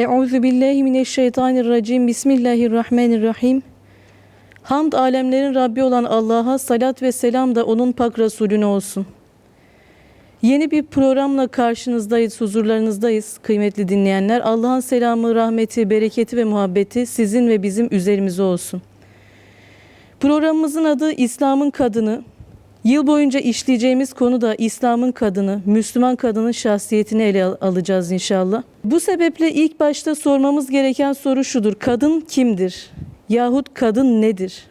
Euzu billahi mineşşeytanirracim. Bismillahirrahmanirrahim. Hamd alemlerin Rabbi olan Allah'a salat ve selam da onun pak Resulüne olsun. Yeni bir programla karşınızdayız, huzurlarınızdayız kıymetli dinleyenler. Allah'ın selamı, rahmeti, bereketi ve muhabbeti sizin ve bizim üzerimize olsun. Programımızın adı İslam'ın Kadını. Yıl boyunca işleyeceğimiz konu da İslam'ın kadını, Müslüman kadının şahsiyetini ele al- alacağız inşallah. Bu sebeple ilk başta sormamız gereken soru şudur. Kadın kimdir? Yahut kadın nedir?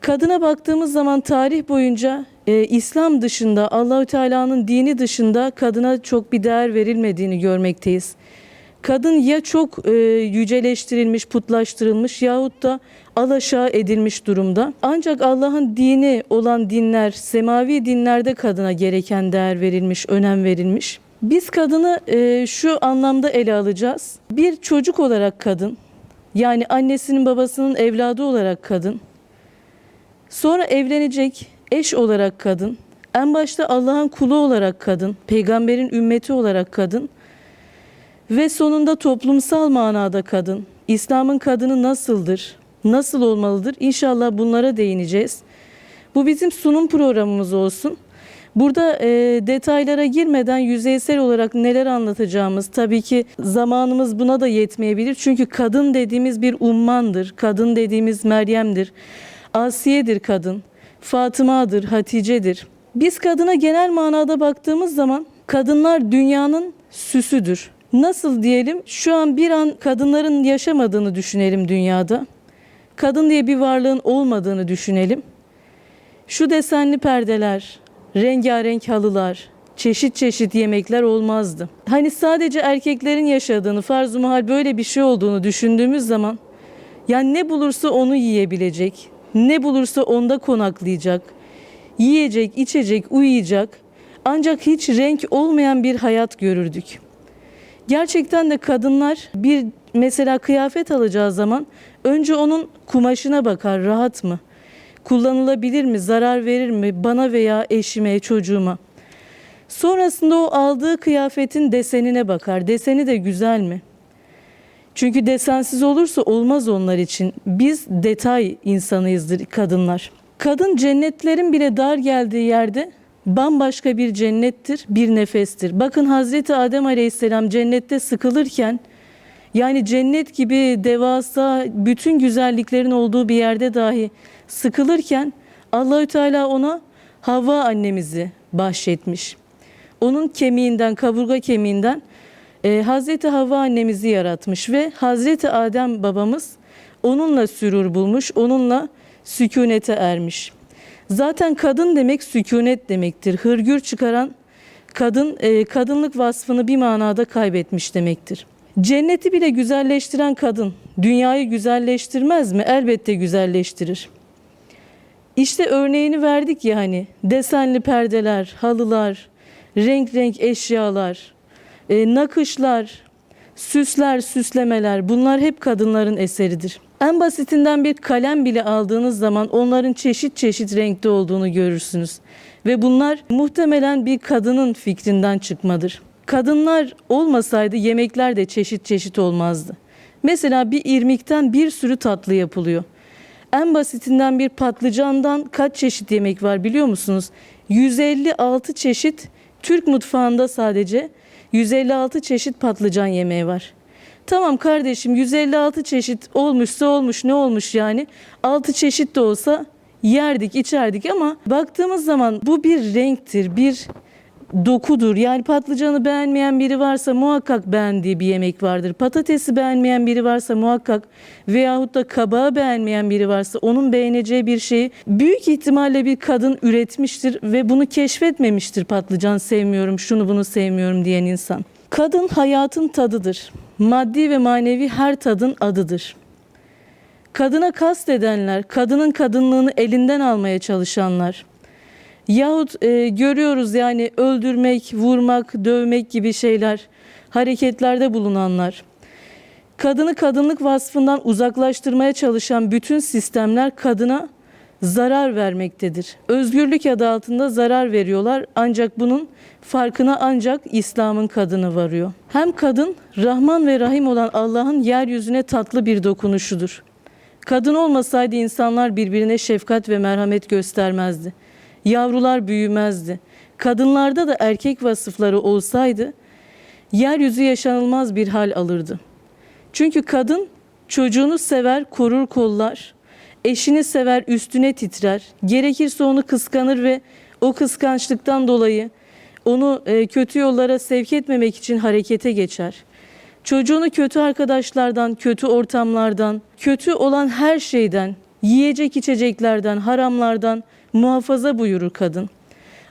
Kadına baktığımız zaman tarih boyunca e, İslam dışında, Allahü Teala'nın dini dışında kadına çok bir değer verilmediğini görmekteyiz. Kadın ya çok e, yüceleştirilmiş, putlaştırılmış yahut da alaşağı edilmiş durumda. Ancak Allah'ın dini olan dinler, semavi dinlerde kadına gereken değer verilmiş, önem verilmiş. Biz kadını e, şu anlamda ele alacağız. Bir çocuk olarak kadın, yani annesinin babasının evladı olarak kadın, Sonra evlenecek eş olarak kadın, en başta Allah'ın kulu olarak kadın, peygamberin ümmeti olarak kadın ve sonunda toplumsal manada kadın. İslam'ın kadını nasıldır? Nasıl olmalıdır? İnşallah bunlara değineceğiz. Bu bizim sunum programımız olsun. Burada e, detaylara girmeden yüzeysel olarak neler anlatacağımız tabii ki zamanımız buna da yetmeyebilir. Çünkü kadın dediğimiz bir ummandır. Kadın dediğimiz Meryem'dir. Asiye'dir kadın. Fatıma'dır, Hatice'dir. Biz kadına genel manada baktığımız zaman kadınlar dünyanın süsüdür. Nasıl diyelim? Şu an bir an kadınların yaşamadığını düşünelim dünyada. Kadın diye bir varlığın olmadığını düşünelim. Şu desenli perdeler, rengarenk halılar, çeşit çeşit yemekler olmazdı. Hani sadece erkeklerin yaşadığını, farz-ı mahal böyle bir şey olduğunu düşündüğümüz zaman yani ne bulursa onu yiyebilecek, ne bulursa onda konaklayacak, yiyecek, içecek, uyuyacak ancak hiç renk olmayan bir hayat görürdük. Gerçekten de kadınlar bir mesela kıyafet alacağı zaman önce onun kumaşına bakar rahat mı? Kullanılabilir mi? Zarar verir mi? Bana veya eşime, çocuğuma. Sonrasında o aldığı kıyafetin desenine bakar. Deseni de güzel mi? Çünkü desensiz olursa olmaz onlar için. Biz detay insanıyızdır kadınlar. Kadın cennetlerin bile dar geldiği yerde bambaşka bir cennettir, bir nefestir. Bakın Hazreti Adem Aleyhisselam cennette sıkılırken yani cennet gibi devasa bütün güzelliklerin olduğu bir yerde dahi sıkılırken Allahü Teala ona Havva annemizi bahşetmiş. Onun kemiğinden, kaburga kemiğinden e, Hazreti Havva annemizi yaratmış ve Hazreti Adem babamız onunla sürur bulmuş, onunla sükunete ermiş. Zaten kadın demek sükunet demektir. Hırgür çıkaran kadın e, kadınlık vasfını bir manada kaybetmiş demektir. Cenneti bile güzelleştiren kadın dünyayı güzelleştirmez mi? Elbette güzelleştirir. İşte örneğini verdik ya hani desenli perdeler, halılar, renk renk eşyalar, e, nakışlar, süsler, süslemeler bunlar hep kadınların eseridir. En basitinden bir kalem bile aldığınız zaman onların çeşit çeşit renkte olduğunu görürsünüz. Ve bunlar muhtemelen bir kadının fikrinden çıkmadır. Kadınlar olmasaydı yemekler de çeşit çeşit olmazdı. Mesela bir irmikten bir sürü tatlı yapılıyor. En basitinden bir patlıcandan kaç çeşit yemek var biliyor musunuz? 156 çeşit Türk mutfağında sadece 156 çeşit patlıcan yemeği var. Tamam kardeşim 156 çeşit olmuşsa olmuş ne olmuş yani? 6 çeşit de olsa yerdik içerdik ama baktığımız zaman bu bir renktir, bir dokudur. Yani patlıcanı beğenmeyen biri varsa muhakkak beğendiği bir yemek vardır. Patatesi beğenmeyen biri varsa muhakkak veyahut da kabağı beğenmeyen biri varsa onun beğeneceği bir şeyi büyük ihtimalle bir kadın üretmiştir ve bunu keşfetmemiştir patlıcan sevmiyorum, şunu bunu sevmiyorum diyen insan. Kadın hayatın tadıdır. Maddi ve manevi her tadın adıdır. Kadına kast edenler, kadının kadınlığını elinden almaya çalışanlar, Yahut e, görüyoruz yani öldürmek, vurmak, dövmek gibi şeyler, hareketlerde bulunanlar. Kadını kadınlık vasfından uzaklaştırmaya çalışan bütün sistemler kadına zarar vermektedir. Özgürlük adı altında zarar veriyorlar ancak bunun farkına ancak İslam'ın kadını varıyor. Hem kadın Rahman ve Rahim olan Allah'ın yeryüzüne tatlı bir dokunuşudur. Kadın olmasaydı insanlar birbirine şefkat ve merhamet göstermezdi. Yavrular büyümezdi. Kadınlarda da erkek vasıfları olsaydı yeryüzü yaşanılmaz bir hal alırdı. Çünkü kadın çocuğunu sever, korur kollar. Eşini sever, üstüne titrer. Gerekirse onu kıskanır ve o kıskançlıktan dolayı onu e, kötü yollara sevk etmemek için harekete geçer. Çocuğunu kötü arkadaşlardan, kötü ortamlardan, kötü olan her şeyden, yiyecek içeceklerden, haramlardan muhafaza buyurur kadın.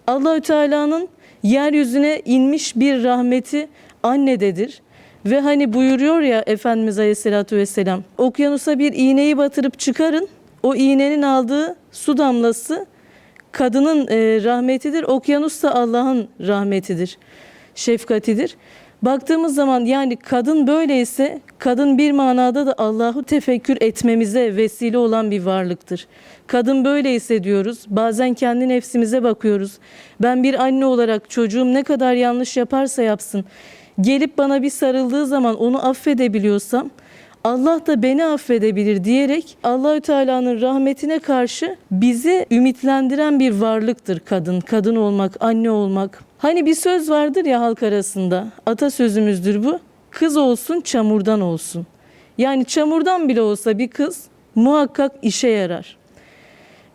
Allahü Teala'nın yeryüzüne inmiş bir rahmeti annededir. Ve hani buyuruyor ya Efendimiz Aleyhisselatü Vesselam, okyanusa bir iğneyi batırıp çıkarın, o iğnenin aldığı su damlası kadının e, rahmetidir, okyanus da Allah'ın rahmetidir, şefkatidir. Baktığımız zaman yani kadın böyleyse kadın bir manada da Allah'ı tefekkür etmemize vesile olan bir varlıktır. Kadın böyleyse diyoruz. Bazen kendi nefsimize bakıyoruz. Ben bir anne olarak çocuğum ne kadar yanlış yaparsa yapsın gelip bana bir sarıldığı zaman onu affedebiliyorsam Allah da beni affedebilir diyerek Allahü Teala'nın rahmetine karşı bizi ümitlendiren bir varlıktır kadın. Kadın olmak, anne olmak. Hani bir söz vardır ya halk arasında. Atasözümüzdür bu. Kız olsun, çamurdan olsun. Yani çamurdan bile olsa bir kız muhakkak işe yarar.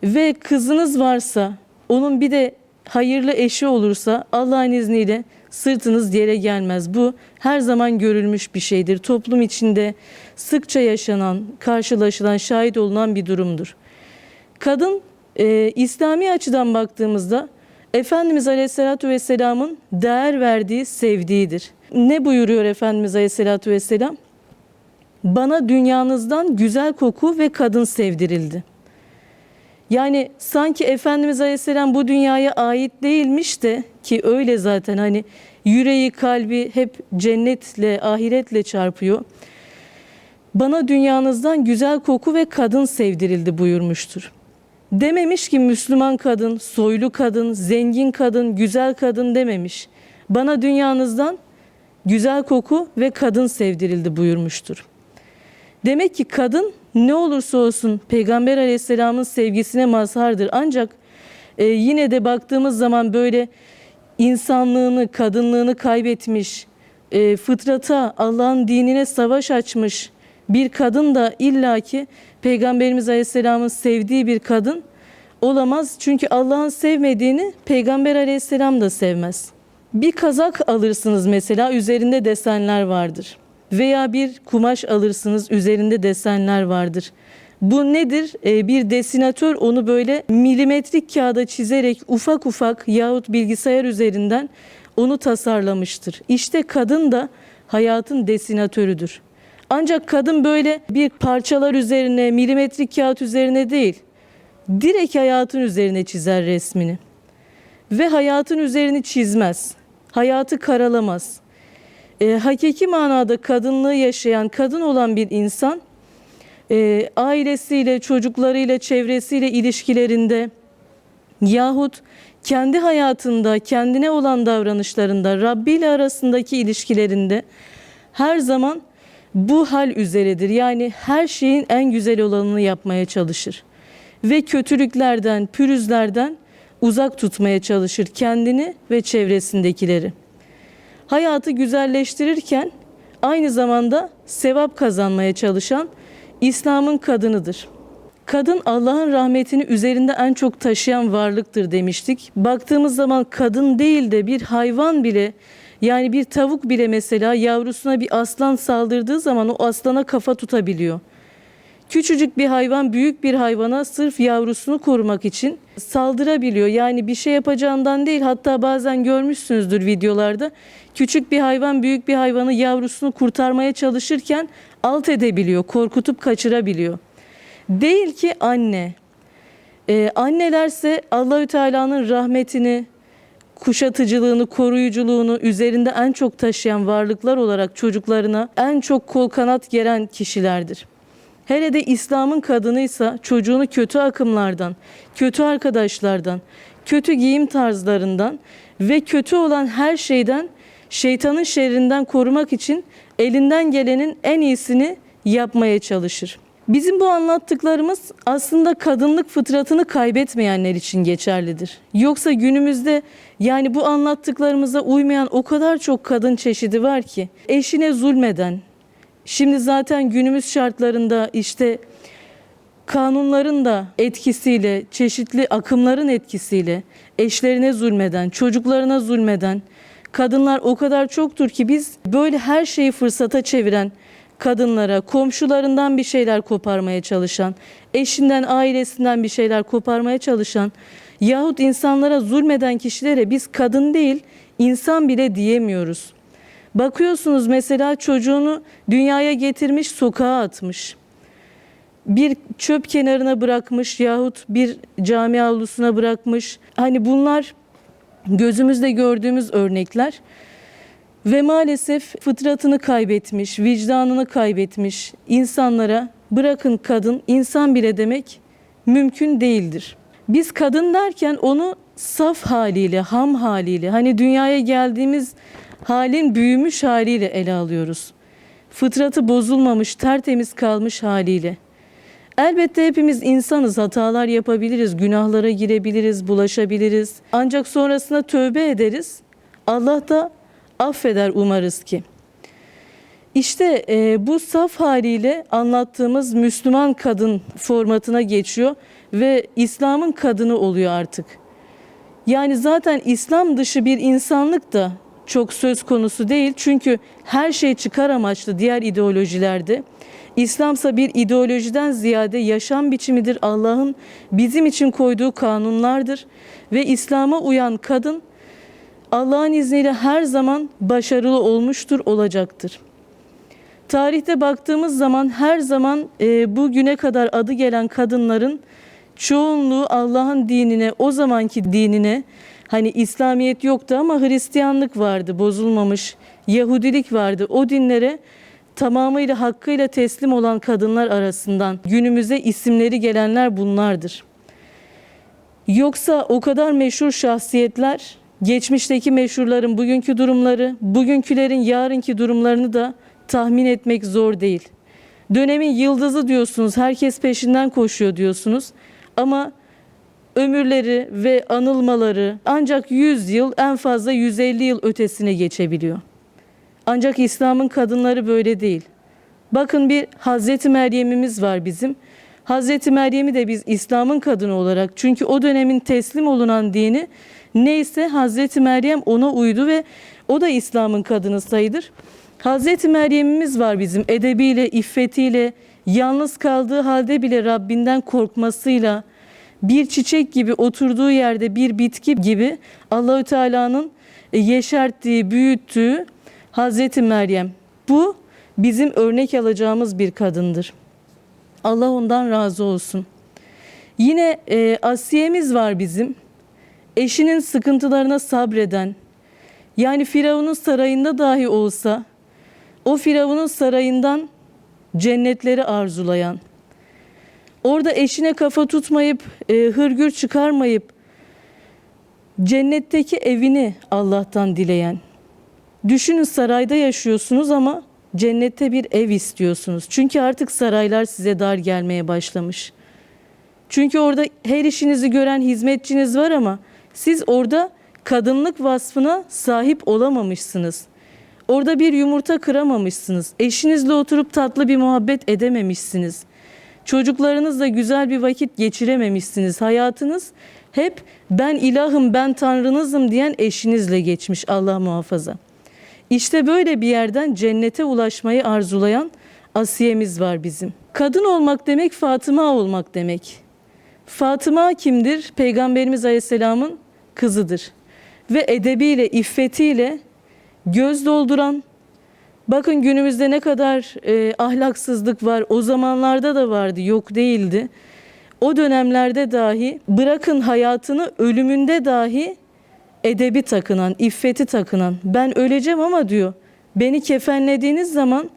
Ve kızınız varsa, onun bir de hayırlı eşi olursa Allah'ın izniyle sırtınız yere gelmez. Bu her zaman görülmüş bir şeydir. Toplum içinde sıkça yaşanan, karşılaşılan, şahit olunan bir durumdur. Kadın e, İslami açıdan baktığımızda Efendimiz Aleyhisselatü Vesselam'ın değer verdiği, sevdiğidir. Ne buyuruyor Efendimiz Aleyhisselatü Vesselam? Bana dünyanızdan güzel koku ve kadın sevdirildi. Yani sanki Efendimiz Aleyhisselam bu dünyaya ait değilmiş de ki öyle zaten hani yüreği kalbi hep cennetle ahiretle çarpıyor. Bana dünyanızdan güzel koku ve kadın sevdirildi buyurmuştur. Dememiş ki Müslüman kadın, soylu kadın, zengin kadın, güzel kadın dememiş. Bana dünyanızdan güzel koku ve kadın sevdirildi buyurmuştur. Demek ki kadın ne olursa olsun Peygamber Aleyhisselam'ın sevgisine mazhardır. Ancak e, yine de baktığımız zaman böyle insanlığını, kadınlığını kaybetmiş, e, fıtrata, Allah'ın dinine savaş açmış bir kadın da illaki Peygamberimiz Aleyhisselam'ın sevdiği bir kadın olamaz. Çünkü Allah'ın sevmediğini Peygamber Aleyhisselam da sevmez. Bir kazak alırsınız mesela üzerinde desenler vardır. Veya bir kumaş alırsınız üzerinde desenler vardır. Bu nedir? Ee, bir desinatör onu böyle milimetrik kağıda çizerek ufak ufak yahut bilgisayar üzerinden onu tasarlamıştır. İşte kadın da hayatın desinatörüdür. Ancak kadın böyle bir parçalar üzerine, milimetrik kağıt üzerine değil, direkt hayatın üzerine çizer resmini. Ve hayatın üzerini çizmez. Hayatı karalamaz. E, hakiki manada kadınlığı yaşayan, kadın olan bir insan e, ailesiyle, çocuklarıyla, çevresiyle ilişkilerinde yahut kendi hayatında, kendine olan davranışlarında, Rabbi ile arasındaki ilişkilerinde her zaman bu hal üzeredir. Yani her şeyin en güzel olanını yapmaya çalışır. Ve kötülüklerden, pürüzlerden uzak tutmaya çalışır kendini ve çevresindekileri. Hayatı güzelleştirirken aynı zamanda sevap kazanmaya çalışan İslam'ın kadınıdır. Kadın Allah'ın rahmetini üzerinde en çok taşıyan varlıktır demiştik. Baktığımız zaman kadın değil de bir hayvan bile yani bir tavuk bile mesela yavrusuna bir aslan saldırdığı zaman o aslana kafa tutabiliyor. Küçücük bir hayvan büyük bir hayvana sırf yavrusunu korumak için saldırabiliyor. Yani bir şey yapacağından değil hatta bazen görmüşsünüzdür videolarda. Küçük bir hayvan büyük bir hayvanı yavrusunu kurtarmaya çalışırken alt edebiliyor, korkutup kaçırabiliyor. Değil ki anne. Ee, annelerse Allahü Teala'nın rahmetini, kuşatıcılığını, koruyuculuğunu üzerinde en çok taşıyan varlıklar olarak çocuklarına en çok kol kanat geren kişilerdir. Hele de İslam'ın kadınıysa çocuğunu kötü akımlardan, kötü arkadaşlardan, kötü giyim tarzlarından ve kötü olan her şeyden şeytanın şerrinden korumak için elinden gelenin en iyisini yapmaya çalışır. Bizim bu anlattıklarımız aslında kadınlık fıtratını kaybetmeyenler için geçerlidir. Yoksa günümüzde yani bu anlattıklarımıza uymayan o kadar çok kadın çeşidi var ki eşine zulmeden, şimdi zaten günümüz şartlarında işte kanunların da etkisiyle, çeşitli akımların etkisiyle eşlerine zulmeden, çocuklarına zulmeden kadınlar o kadar çoktur ki biz böyle her şeyi fırsata çeviren kadınlara, komşularından bir şeyler koparmaya çalışan, eşinden, ailesinden bir şeyler koparmaya çalışan yahut insanlara zulmeden kişilere biz kadın değil, insan bile diyemiyoruz. Bakıyorsunuz mesela çocuğunu dünyaya getirmiş, sokağa atmış bir çöp kenarına bırakmış yahut bir cami avlusuna bırakmış. Hani bunlar gözümüzde gördüğümüz örnekler. Ve maalesef fıtratını kaybetmiş, vicdanını kaybetmiş insanlara bırakın kadın, insan bile demek mümkün değildir. Biz kadın derken onu saf haliyle, ham haliyle, hani dünyaya geldiğimiz halin büyümüş haliyle ele alıyoruz. Fıtratı bozulmamış, tertemiz kalmış haliyle. Elbette hepimiz insanız, hatalar yapabiliriz, günahlara girebiliriz, bulaşabiliriz. Ancak sonrasında tövbe ederiz. Allah da affeder umarız ki. İşte e, bu saf haliyle anlattığımız Müslüman kadın formatına geçiyor ve İslam'ın kadını oluyor artık. Yani zaten İslam dışı bir insanlık da çok söz konusu değil. Çünkü her şey çıkar amaçlı diğer ideolojilerde. İslamsa bir ideolojiden ziyade yaşam biçimidir. Allah'ın bizim için koyduğu kanunlardır ve İslam'a uyan kadın Allah'ın izniyle her zaman başarılı olmuştur, olacaktır. Tarihte baktığımız zaman her zaman e, bugüne kadar adı gelen kadınların çoğunluğu Allah'ın dinine, o zamanki dinine, hani İslamiyet yoktu ama Hristiyanlık vardı, bozulmamış, Yahudilik vardı. O dinlere tamamıyla hakkıyla teslim olan kadınlar arasından günümüze isimleri gelenler bunlardır. Yoksa o kadar meşhur şahsiyetler, geçmişteki meşhurların bugünkü durumları, bugünkülerin yarınki durumlarını da tahmin etmek zor değil. Dönemin yıldızı diyorsunuz, herkes peşinden koşuyor diyorsunuz. Ama ömürleri ve anılmaları ancak 100 yıl en fazla 150 yıl ötesine geçebiliyor. Ancak İslam'ın kadınları böyle değil. Bakın bir Hazreti Meryem'imiz var bizim. Hazreti Meryem'i de biz İslam'ın kadını olarak çünkü o dönemin teslim olunan dini neyse Hazreti Meryem ona uydu ve o da İslam'ın kadını sayılır. Hazreti Meryem'imiz var bizim edebiyle, iffetiyle, yalnız kaldığı halde bile Rabbinden korkmasıyla, bir çiçek gibi oturduğu yerde bir bitki gibi Allahü Teala'nın yeşerttiği, büyüttüğü Hazreti Meryem. Bu bizim örnek alacağımız bir kadındır. Allah ondan razı olsun. Yine e, Asiye'miz var bizim. Eşinin sıkıntılarına sabreden, yani Firavun'un sarayında dahi olsa, o Firavun'un sarayından cennetleri arzulayan, orada eşine kafa tutmayıp, e, hırgür çıkarmayıp, cennetteki evini Allah'tan dileyen, Düşünün sarayda yaşıyorsunuz ama cennette bir ev istiyorsunuz. Çünkü artık saraylar size dar gelmeye başlamış. Çünkü orada her işinizi gören hizmetçiniz var ama siz orada kadınlık vasfına sahip olamamışsınız. Orada bir yumurta kıramamışsınız. Eşinizle oturup tatlı bir muhabbet edememişsiniz. Çocuklarınızla güzel bir vakit geçirememişsiniz. Hayatınız hep ben ilahım, ben tanrınızım diyen eşinizle geçmiş Allah muhafaza. İşte böyle bir yerden cennete ulaşmayı arzulayan Asiye'miz var bizim. Kadın olmak demek Fatıma olmak demek. Fatıma kimdir? Peygamberimiz Aleyhisselam'ın kızıdır. Ve edebiyle, iffetiyle göz dolduran, bakın günümüzde ne kadar e, ahlaksızlık var, o zamanlarda da vardı, yok değildi. O dönemlerde dahi bırakın hayatını ölümünde dahi edebi takınan, iffeti takınan, ben öleceğim ama diyor, beni kefenlediğiniz zaman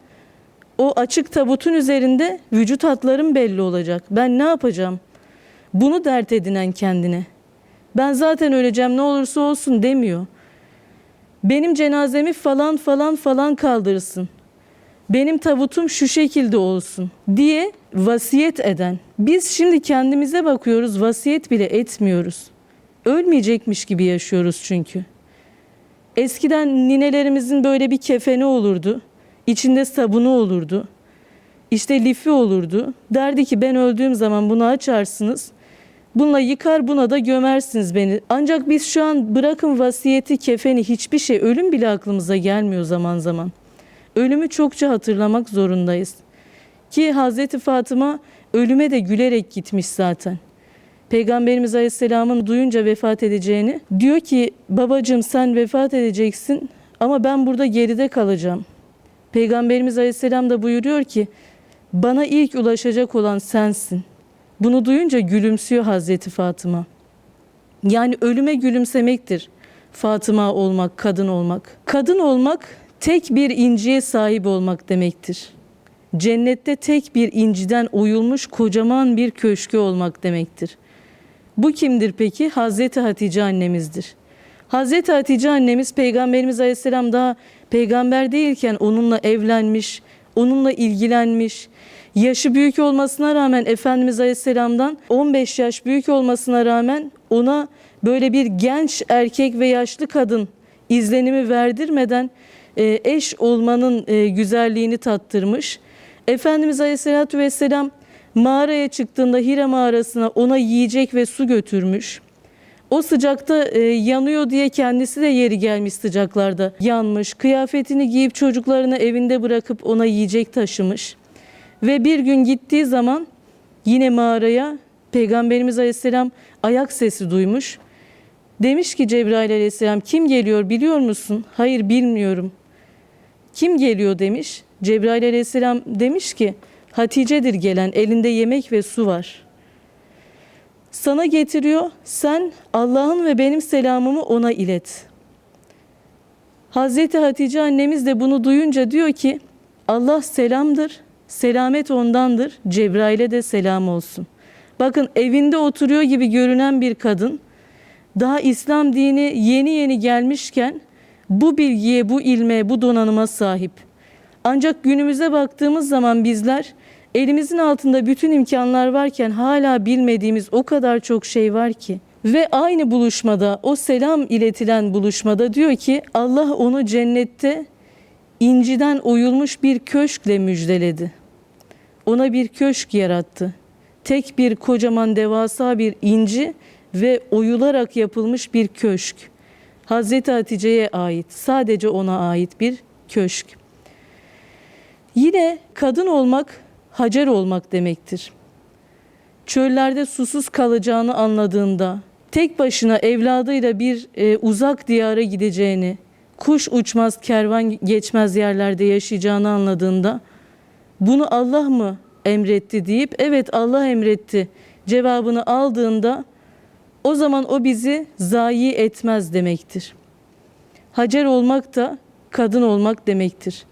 o açık tabutun üzerinde vücut hatlarım belli olacak. Ben ne yapacağım? Bunu dert edinen kendine. Ben zaten öleceğim ne olursa olsun demiyor. Benim cenazemi falan falan falan kaldırsın. Benim tabutum şu şekilde olsun diye vasiyet eden. Biz şimdi kendimize bakıyoruz, vasiyet bile etmiyoruz. Ölmeyecekmiş gibi yaşıyoruz çünkü. Eskiden ninelerimizin böyle bir kefeni olurdu. İçinde sabunu olurdu. İşte lifi olurdu. Derdi ki ben öldüğüm zaman bunu açarsınız. Bununla yıkar buna da gömersiniz beni. Ancak biz şu an bırakın vasiyeti, kefeni hiçbir şey ölüm bile aklımıza gelmiyor zaman zaman. Ölümü çokça hatırlamak zorundayız. Ki Hazreti Fatıma ölüme de gülerek gitmiş zaten. Peygamberimiz Aleyhisselam'ın duyunca vefat edeceğini diyor ki babacığım sen vefat edeceksin ama ben burada geride kalacağım. Peygamberimiz Aleyhisselam da buyuruyor ki bana ilk ulaşacak olan sensin. Bunu duyunca gülümsüyor Hazreti Fatıma. Yani ölüme gülümsemektir. Fatıma olmak, kadın olmak. Kadın olmak tek bir inciye sahip olmak demektir. Cennette tek bir inciden oyulmuş kocaman bir köşkü olmak demektir. Bu kimdir peki? Hazreti Hatice annemizdir. Hazreti Hatice annemiz Peygamberimiz Aleyhisselam daha peygamber değilken onunla evlenmiş, onunla ilgilenmiş. Yaşı büyük olmasına rağmen Efendimiz Aleyhisselam'dan 15 yaş büyük olmasına rağmen ona böyle bir genç erkek ve yaşlı kadın izlenimi verdirmeden e, eş olmanın e, güzelliğini tattırmış. Efendimiz Aleyhisselatü Vesselam mağaraya çıktığında Hira mağarasına ona yiyecek ve su götürmüş. O sıcakta e, yanıyor diye kendisi de yeri gelmiş sıcaklarda yanmış. Kıyafetini giyip çocuklarını evinde bırakıp ona yiyecek taşımış. Ve bir gün gittiği zaman yine mağaraya Peygamberimiz Aleyhisselam ayak sesi duymuş. Demiş ki Cebrail Aleyhisselam kim geliyor biliyor musun? Hayır bilmiyorum. Kim geliyor demiş. Cebrail Aleyhisselam demiş ki Hatice'dir gelen elinde yemek ve su var. Sana getiriyor sen Allah'ın ve benim selamımı ona ilet. Hazreti Hatice annemiz de bunu duyunca diyor ki Allah selamdır, selamet ondandır, Cebrail'e de selam olsun. Bakın evinde oturuyor gibi görünen bir kadın daha İslam dini yeni yeni gelmişken bu bilgiye, bu ilme, bu donanıma sahip. Ancak günümüze baktığımız zaman bizler elimizin altında bütün imkanlar varken hala bilmediğimiz o kadar çok şey var ki. Ve aynı buluşmada, o selam iletilen buluşmada diyor ki Allah onu cennette inciden oyulmuş bir köşkle müjdeledi. Ona bir köşk yarattı. Tek bir kocaman devasa bir inci ve oyularak yapılmış bir köşk. Hazreti Hatice'ye ait, sadece ona ait bir köşk. Yine kadın olmak Hacer olmak demektir. Çöllerde susuz kalacağını anladığında, tek başına evladıyla bir e, uzak diyara gideceğini, kuş uçmaz, kervan geçmez yerlerde yaşayacağını anladığında, bunu Allah mı emretti deyip, evet Allah emretti cevabını aldığında, o zaman o bizi zayi etmez demektir. Hacer olmak da kadın olmak demektir.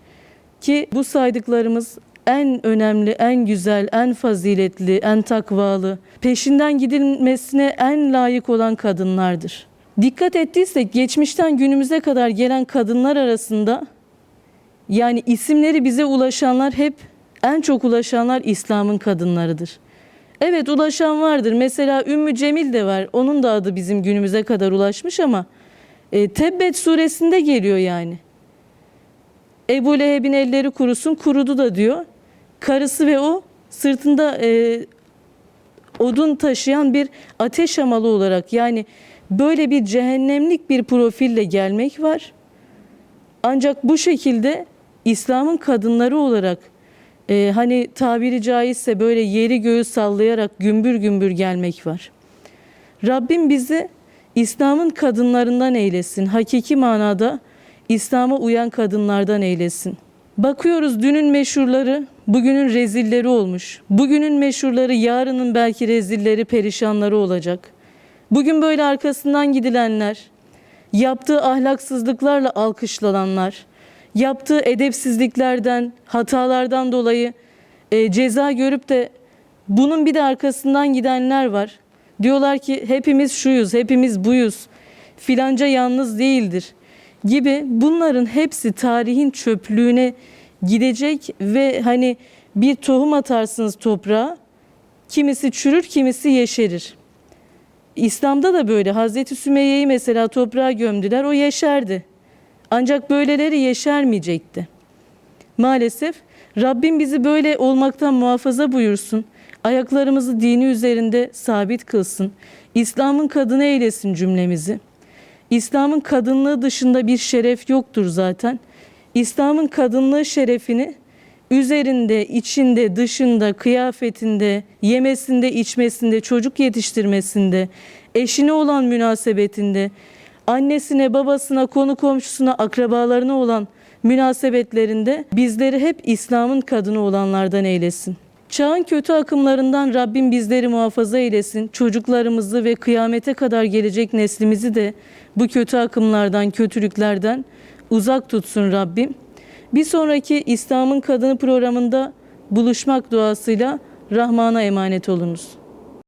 Ki bu saydıklarımız en önemli, en güzel, en faziletli, en takvalı, peşinden gidilmesine en layık olan kadınlardır. Dikkat ettiysek geçmişten günümüze kadar gelen kadınlar arasında yani isimleri bize ulaşanlar hep en çok ulaşanlar İslam'ın kadınlarıdır. Evet ulaşan vardır. Mesela Ümmü Cemil de var. Onun da adı bizim günümüze kadar ulaşmış ama e, Tebbet suresinde geliyor yani. Ebu Leheb'in elleri kurusun kurudu da diyor. Karısı ve o sırtında e, odun taşıyan bir ateş hamalı olarak yani böyle bir cehennemlik bir profille gelmek var. Ancak bu şekilde İslam'ın kadınları olarak e, hani tabiri caizse böyle yeri göğü sallayarak gümbür gümbür gelmek var. Rabbim bizi İslam'ın kadınlarından eylesin. Hakiki manada İslam'a uyan kadınlardan eylesin. Bakıyoruz dünün meşhurları bugünün rezilleri olmuş. Bugünün meşhurları yarının belki rezilleri, perişanları olacak. Bugün böyle arkasından gidilenler, yaptığı ahlaksızlıklarla alkışlananlar, yaptığı edepsizliklerden, hatalardan dolayı e, ceza görüp de bunun bir de arkasından gidenler var. Diyorlar ki hepimiz şuyuz, hepimiz buyuz. Filanca yalnız değildir gibi bunların hepsi tarihin çöplüğüne gidecek ve hani bir tohum atarsınız toprağa kimisi çürür kimisi yeşerir. İslam'da da böyle Hazreti Sümeyye'yi mesela toprağa gömdüler o yeşerdi. Ancak böyleleri yeşermeyecekti. Maalesef Rabbim bizi böyle olmaktan muhafaza buyursun. Ayaklarımızı dini üzerinde sabit kılsın. İslam'ın kadını eylesin cümlemizi. İslam'ın kadınlığı dışında bir şeref yoktur zaten. İslam'ın kadınlığı şerefini üzerinde, içinde, dışında, kıyafetinde, yemesinde, içmesinde, çocuk yetiştirmesinde, eşine olan münasebetinde, annesine, babasına, konu komşusuna, akrabalarına olan münasebetlerinde bizleri hep İslam'ın kadını olanlardan eylesin. Çağın kötü akımlarından Rabbim bizleri muhafaza eylesin. Çocuklarımızı ve kıyamete kadar gelecek neslimizi de bu kötü akımlardan, kötülüklerden uzak tutsun Rabbim. Bir sonraki İslam'ın Kadını programında buluşmak duasıyla Rahman'a emanet olunuz.